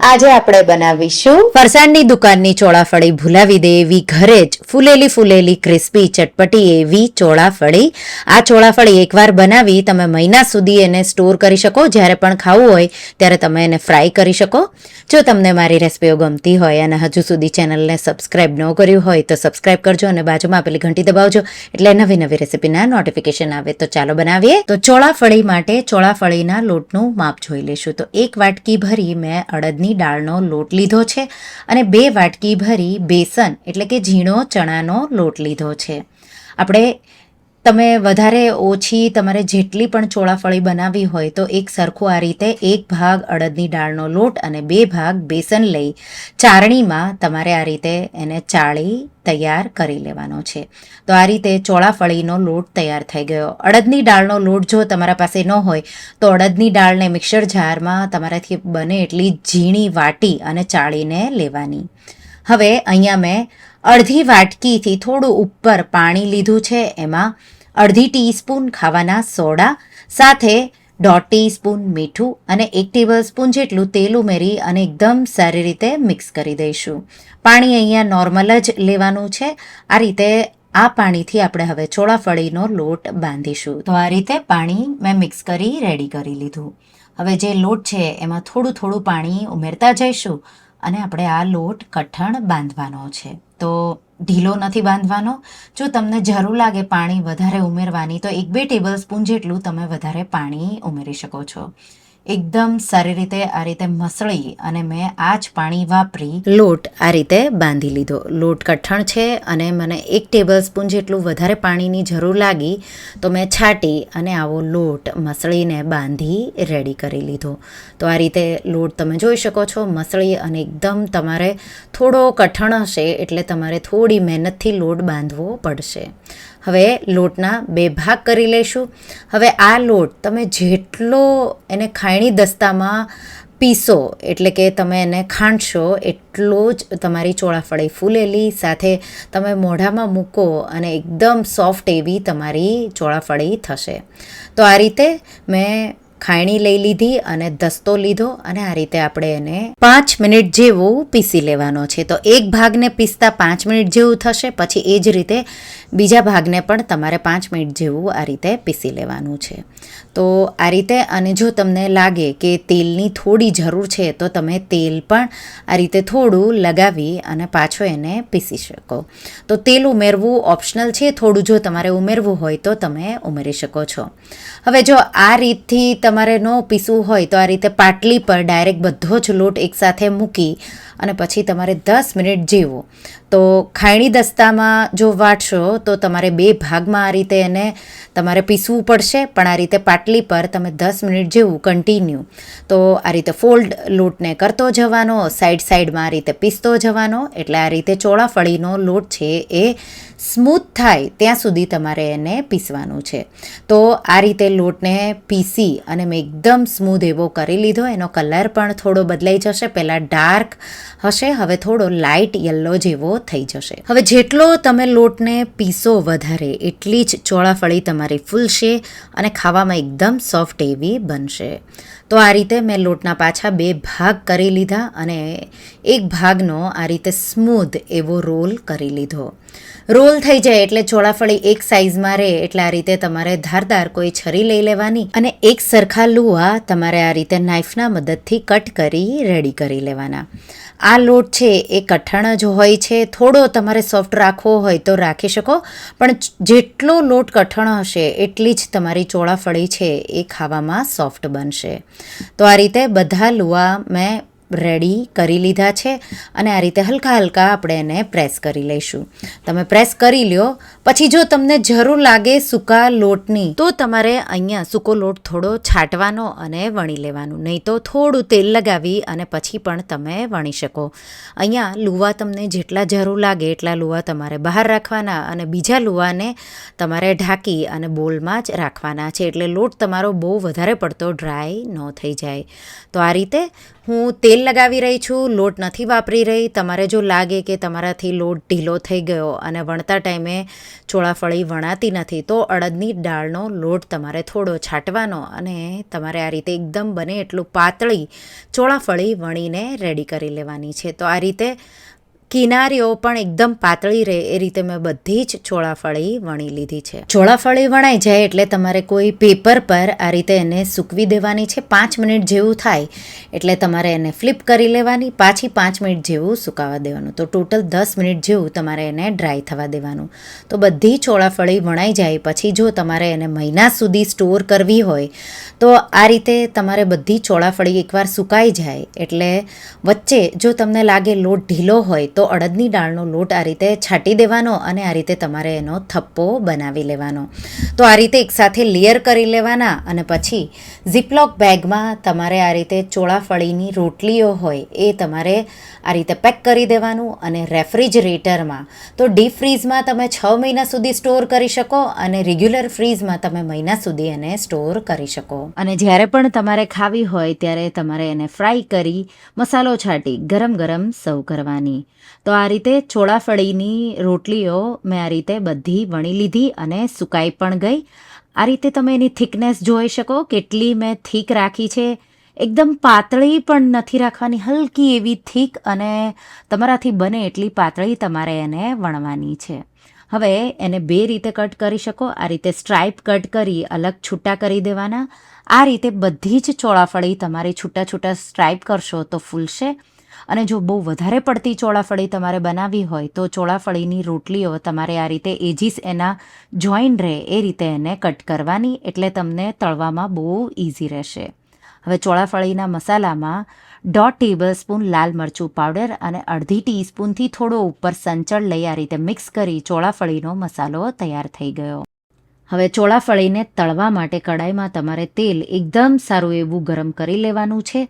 આજે આપણે બનાવીશું ફરસાણની દુકાનની ચોળાફળી ભૂલાવી દે એવી ઘરે જ ફૂલેલી ફૂલેલી ક્રિસ્પી ચટપટી એવી ચોળાફળી. આ ચોળાફળી એકવાર બનાવી તમે મહિના સુધી એને સ્ટોર કરી શકો. જ્યારે પણ ખાવું હોય ત્યારે તમે એને ફ્રાય કરી શકો. જો તમને મારી રેસિપીઓ ગમતી હોય અને હજુ સુધી ચેનલને સબસ્ક્રાઈબ ન કર્યું હોય તો સબસ્ક્રાઇબ કરજો અને બાજુમાં આપેલી ઘંટી દબાવજો. એટલે નવી નવી રેસિપીના નોટિફિકેશન આવે તો ચાલો બનાવીએ. તો ચોળાફળી માટે ચોળાફળીના લોટનું માપ જોઈ લઈશું તો એક વાટકી ભરી મેં અડદની દાળનો લોટ લીધો છે અને બે વાટકી ભરી બેસન એટલે કે ઝીણો ચણાનો લોટ લીધો છે. આપણે તમે વધારે ઓછી તમારે જેટલી પણ ચોળાફળી બનાવવી હોય તો એક સરખું આ રીતે એક ભાગ અડદની દાળનો લોટ અને બે ભાગ બેસન લઈ ચારણીમાં તમારે આ રીતે એને ચાળી તૈયાર કરી લેવાનો છે. તો આ રીતે ચોળાફળીનો લોટ તૈયાર થઈ ગયો. અડદની દાળનો લોટ જો તમારા પાસે ન હોય તો અડદની દાળને મિક્સર જારમાં તમારાથી બને એટલી ઝીણી વાટી અને ચાળીને લેવાની. હવે અહીંયા મેં અડધી વાટકીથી થોડું ઉપર પાણી લીધું છે. એમાં અડધી ટીસ્પૂન ખાવાના સોડા, સાથે દોઢ ટીસ્પૂન મીઠું અને એક ટેબલ સ્પૂન જેટલું તેલ ઉમેરી અને એકદમ સારી રીતે મિક્સ કરી દઈશું. પાણી અહીંયા નોર્મલ જ લેવાનું છે. આ રીતે આ પાણીથી આપણે હવે ચોળાફળીનો લોટ બાંધીશું. તો આ રીતે પાણી મેં મિક્સ કરી, રેડી કરી લીધું. હવે જે લોટ છે, એમાં થોડું થોડું પાણી ઉમેરતા જઈશું અને આપણે આ લોટ કઠણ બાંધવાનો છે. તો ઢીલો નથી બાંધવાનો. જો તમને જરૂર લાગે પાણી વધારે ઉમેરવાની, તો એક બે ટેબલ સ્પૂન જેટલું તમે વધારે પાણી ઉમેરી શકો છો. એકદમ સારી રીતે આ રીતે મસળી અને મેં આ જ પાણી વાપરી. લોટ આ રીતે બાંધી લીધો. લોટ કઠણ છે અને મને એક ટેબલ સ્પૂન જેટલું વધારે પાણીની જરૂર લાગી, તો મેં છાંટી અને આવો લોટ મસળીને બાંધી રેડી કરી લીધો. તો આ રીતે લોટ તમે જોઈ શકો છો, મસળી અને એકદમ તમારે થોડો કઠણ હશે એટલે તમારે થોડી મહેનતથી લોટ બાંધવો પડશે. હવે લોટના બે ભાગ કરી લઈશું હવે આ લોટ તમે જેટલો એને ખાયણી દસ્તામાં પીસો, એટલે કે તમે એને ખાંડશો, એટલો જ તમારી ચોળાફળી ફૂલેલી, સાથે તમે મોઢામાં મૂકો અને એકદમ સોફ્ટ એવી તમારી ચોળાફળી થશે. તો આ રીતે મેં ખાયણી લઈ લીધી અને દસ્તો લીધો અને આ રીતે આપણે એને પાંચ મિનિટ જેવું પીસી લેવાનો છે. તો એક ભાગને પીસતા પાંચ મિનિટ જેવું થશે, પછી એ જ રીતે બીજા ભાગને પણ તમારે પાંચ મિનિટ જેવું આ રીતે પીસી લેવાનું છે. તો આ રીતે અને જો તમને લાગે કે તેલની થોડી જરૂર છે, તો તમે તેલ પણ આ રીતે થોડું લગાવી અને પાછો એને પીસી શકો. તો તેલ ઉમેરવું ઓપ્શનલ છે, થોડું જો તમારે ઉમેરવું હોય તો તમે ઉમેરી શકો છો. હવે જો આ રીતથી તમારે ન પીસવું હોય તો આ રીતે પાટલી પર ડાયરેક્ટ બધો જ લોટ એકસાથે મૂકી અને પછી તમારે દસ મિનિટ જેવો તો ખાયણી દસ્તામાં જો વાટશો તો તમારે બે ભાગમાં આ રીતે એને તમારે પીસવું પડશે, પણ આ રીતે પાટલી પર તમે દસ મિનિટ જેવું કન્ટિન્યુ તો આ રીતે ફોલ્ડ લોટને કરતો જવાનો સાઈડ સાઈડમાં આ રીતે પીસતો જવાનો, એટલે આ રીતે ચોળાફળીનો લોટ છે એ સ્મૂથ થાય ત્યાં સુધી તમારે એને પીસવાનું છે. તો આ રીતે લોટને પીસી અને મેં એકદમ સ્મૂધ એવો કરી લીધો, એનો કલર પણ થોડો બદલાઈ જશે, પહેલાં ડાર્ક હશે, હવે થોડો લાઇટ યલો જેવો થઈ જશે. હવે જેટલો તમે લોટને પીસો વધારે, એટલી જ ચોળાફળી તમારી ફૂલશે અને ખાવામાં એકદમ સોફ્ટ એવી બનશે. તો આ રીતે મેં લોટના પાછા બે ભાગ કરી લીધા અને એક ભાગનો આ રીતે સ્મૂધ એવો રોલ કરી લીધો. રોલ થઈ જાય એટલે ચોળાફળી એક સાઇઝમાં રહે એટલે આ રીતે તમારે ધારદાર કોઈ છરી લઈ લેવાની અને એક સરખા લુવા તમારે આ રીતે નાઇફના મદદથી કટ કરી રેડી કરી લેવાના. આ લોટ છે એ કઠણ જ હોય છે. થોડો તમારે સોફ્ટ રાખવો હોય તો રાખી શકો, પણ જેટલો લોટ કઠણ હશે એટલી જ તમારી ચોળાફળી છે એ ખાવામાં સોફ્ટ બનશે. તો આ રીતે બધા લુવા મેં રેડી કરી લીધા છે અને આ રીતે હલકા હલકા આપણે એને પ્રેસ કરી લઈશું. તમે પ્રેસ કરી લ્યો. પછી જો તમને જરૂર લાગે સૂકા લોટની, તો તમારે અહીંયા સૂકો લોટ થોડો છાંટવાનો અને વણી લેવાનું. નહીં તો થોડું તેલ લગાવી અને પછી પણ તમે વણી શકો. અહીંયા લુવા તમને જેટલા જરૂર લાગે એટલા લુવા તમારે બહાર રાખવાના અને બીજા લુવાને તમારે ઢાંકી અને બોલમાં જ રાખવાના છે. એટલે લોટ તમારો બહુ વધારે પડતો ડ્રાય ન થઈ જાય. તો આ રીતે હું તેલ તેલ લગાવી રહી છું, લોટ નથી વાપરી રહી. તમારે જો લાગે કે તમારાથી લોટ ઢીલો થઈ ગયો અને વણતા ટાઈમે ચોળાફળી વણાતી નથી, તો અડદની દાળનો લોટ તમારે થોડો છાંટવાનો અને તમારે આ રીતે એકદમ બને એટલું પાતળી ચોળાફળી વણીને રેડી કરી લેવાની છે. તો આ રીતે કિનારીઓ પણ એકદમ પાતળી રહે, એ રીતે મેં બધી જ ચોળાફળી વણી લીધી છે. ચોળાફળી વણાઈ જાય એટલે તમારે કોઈ પેપર પર આ રીતે એને સૂકવી દેવાની છે. પાંચ મિનિટ જેવું થાય એટલે તમારે એને ફ્લિપ કરી લેવાની, પાછી પાંચ મિનિટ જેવું સુકાવા દેવાનું. તો ટોટલ દસ મિનિટ જેવું તમારે એને ડ્રાય થવા દેવાનું. તો બધી ચોળાફળી વણાઈ જાય, પછી જો તમારે એને મહિના સુધી સ્ટોર કરવી હોય, તો આ રીતે તમારે બધી ચોળાફળી એકવાર સુકાઈ જાય એટલે વચ્ચે જો તમને લાગે લોટ ઢીલો હોય તો અડદની દાળનો લોટ આ રીતે છાંટી દેવાનો અને આ રીતે તમારે એનો થપ્પો બનાવી લેવાનો. તો આ રીતે એકસાથે લેયર કરી લેવાના અને પછી ઝીપલોક બેગમાં તમારે આ રીતે ચોળાફળીની રોટલીઓ હોય એ તમારે આ રીતે પેક કરી દેવાનું અને રેફ્રિજરેટરમાં તો ડીપ ફ્રીઝમાં તમે છ મહિના સુધી સ્ટોર કરી શકો અને રેગ્યુલર ફ્રીઝમાં તમે મહિના સુધી એને સ્ટોર કરી શકો. અને જ્યારે પણ તમારે ખાવી હોય ત્યારે તમારે એને ફ્રાય કરી મસાલો છાંટી ગરમ ગરમ સર્વ કરવાની. તો આ રીતે ચોળાફળીની રોટલીઓ મેં આ રીતે બધી વણી લીધી અને સુકાઈ પણ ગઈ. આ રીતે તમે એની થિકનેસ જોઈ શકો, કેટલી મેં થીક રાખી છે. એકદમ પાતળી પણ નથી રાખવાની, હલકી એવી થીક અને તમારાથી બને એટલી પાતળી તમારે એને વણવાની છે. હવે એને બે રીતે કટ કરી શકો, આ રીતે સ્ટ્રાઇપ કટ કરી, અલગ છૂટા કરી દેવાના. આ રીતે બધી જ ચોળાફળી તમારી છૂટા છૂટા સ્ટ્રાઇપ કરશો તો ફૂલશે. અને જો બહુ વધારે પડતી ચોળાફળી તમારે બનાવવી હોય, તો ચોળાફળીની રોટલીઓ તમારે આ રીતે એજીસ એના જોઈન રહે, એ રીતે એને કટ કરવાની, એટલે તમને તળવામાં બહુ ઇઝી રહેશે. હવે ચોળાફળીના મસાલામાં દોઢ ટેબલ સ્પૂન લાલ મરચું પાવડર અને અડધી ટીસ્પૂનથી થોડો ઉપર સંચળ લઈ આ રીતે મિક્સ કરી ચોળાફળીનો મસાલો તૈયાર થઈ ગયો. હવે ચોળાફળીને તળવા માટે કડાઈમાં તમારે તેલ એકદમ સારું એવું ગરમ કરી લેવાનું છે.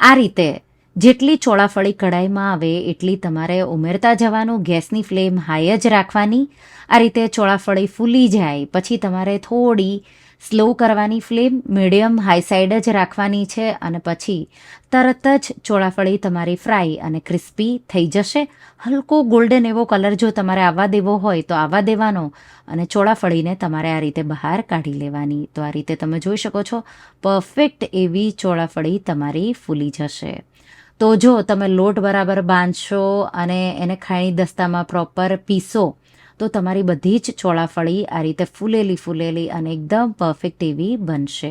આ રીતે જેટલી ચોળાફળી કઢાઈમાં આવે એટલી તમારે ઉમેરતા જવાનું, ગેસની ફ્લેમ હાઈ જ રાખવાની. આ રીતે ચોળાફળી ફૂલી જાય, પછી તમારે થોડી સ્લો કરવાની ફ્લેમ, મીડિયમ હાઈ સાઈડ જ રાખવાની છે અને પછી તરત જ ચોળાફળી તમારી ફ્રાય અને ક્રિસ્પી થઈ જશે. હલકો ગોલ્ડન એવો કલર જો તમારે આવવા દેવો હોય તો આવવા દેવાનો અને ચોળાફળીને તમારે આ રીતે બહાર કાઢી લેવાની. તો આ રીતે તમે જોઈ શકો છો, પરફેક્ટ એવી ચોળાફળી તમારી ફૂલી જશે. તો જો તમે લોટ બરાબર બાંધશો અને એને ખાણી દસ્તામાં પ્રોપર પીસો, તો તમારી બધી જ ચોળાફળી આ રીતે ફૂલેલી ફૂલેલી અને એકદમ પરફેક્ટ એવી બનશે.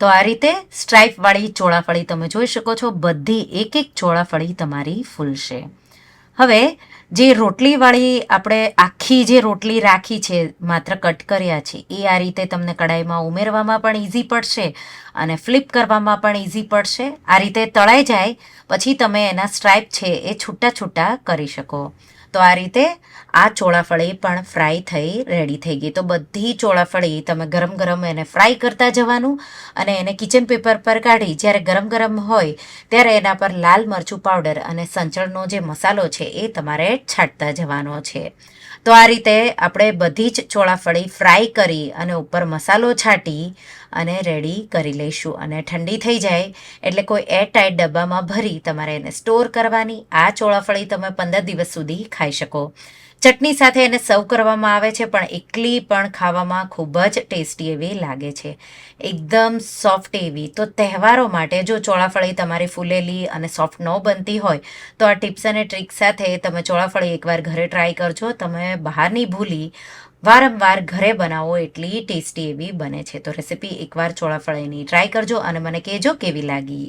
તો આ રીતે સ્ટ્રાઇપવાળી ચોળાફળી તમે જોઈ શકો છો, બધી એક એક ચોળાફળી તમારી ફૂલશે. હવે જે રોટલીવાળી આપણે આખી જે રોટલી રાખી છે, માત્ર કટ કર્યા છે, એ આ રીતે તમને કડાઈમાં ઉમેરવામાં પણ ઇઝી પડશે અને ફ્લિપ કરવામાં પણ ઇઝી પડશે. આ રીતે તળાઈ જાય, પછી તમે એના સ્ટ્રાઇપ છે એ છૂટા છૂટા કરી શકો. તો આ રીતે આ ચોળાફળી પણ ફ્રાય થઈ, રેડી થઈ ગઈ. તો બધી ચોળાફળી તમે ગરમ ગરમ એને ફ્રાય કરતા જવાનું અને એને કિચન પેપર પર કાઢી, જ્યારે ગરમ ગરમ હોય, ત્યારે એના પર લાલ મરચું પાવડર અને સંચળનો જે મસાલો છે એ તમારે છાંટતા જવાનો છે. તો આ રીતે આપણે બધી જ ચોળાફળી ફ્રાય કરી અને ઉપર મસાલો છાંટી અને રેડી કરી લઈશું અને ઠંડી થઈ જાય એટલે કોઈ એરટાઈટ ડબ્બામાં ભરી તમારે એને સ્ટોર કરવાની. આ ચોળાફળી તમે પંદર દિવસ સુધી ખાઈ શકો. ચટણી સાથે એને સર્વ કરવામાં આવે છે, પણ એકલી પણ ખાવામાં ખૂબ જ ટેસ્ટી એવી લાગે છે. એકદમ સોફ્ટ એવી. તો તહેવારો માટે જો ચોળાફળી તમારી ફૂલેલી અને સોફ્ટ ન બનતી હોય, તો આ ટિપ્સ અને ટ્રીક સાથે તમે ચોળાફળી એકવાર ઘરે ટ્રાય કરજો. તમે બહારની ભૂલી વારંવાર ઘરે બનાવો એટલી ટેસ્ટી એવી બને છે. તો રેસીપી એકવાર ચોળાફળીની ટ્રાય કરજો અને મને કહેજો કેવી લાગી.